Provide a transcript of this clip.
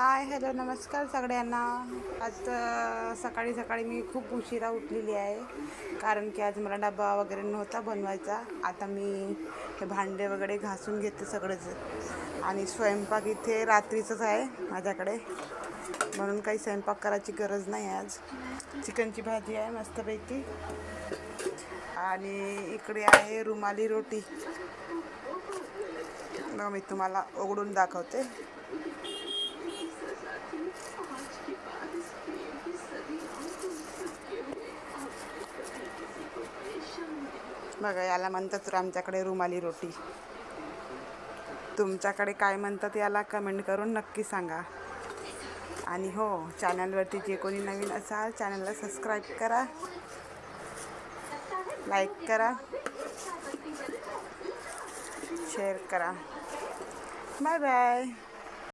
Hi hello नमस्कार सगळ्यांना. आज सकाळी सकाळी मी खूप उशिरा उठलेली आहे कारण की आज मला डबा वगैरे नव्हता बनवायचा. आता मी हे भांडे वगैरे घासून घेते सगळंच. आणि स्वयंपाक इथे रात्रीचंच आहे माझ्याकडे. म्हणून काही स्वयंपाक करायची गरज नाही आज. चिकनची भाजी आहे मस्तपैकी. आणि इकडे आहे रुमाली रोटी. मग मी तुम्हाला उघडून दाखवते. बघा याला म्हणतात तर आमच्याकडे रुमाली रोटी. तुमच्याकडे काय म्हणतात याला कमेंट करून नक्की सांगा. आणि हो चॅनलवरती जे कोणी नवीन असाल चॅनलला सबस्क्राईब करा. लाईक करा. शेअर करा. Bye bye.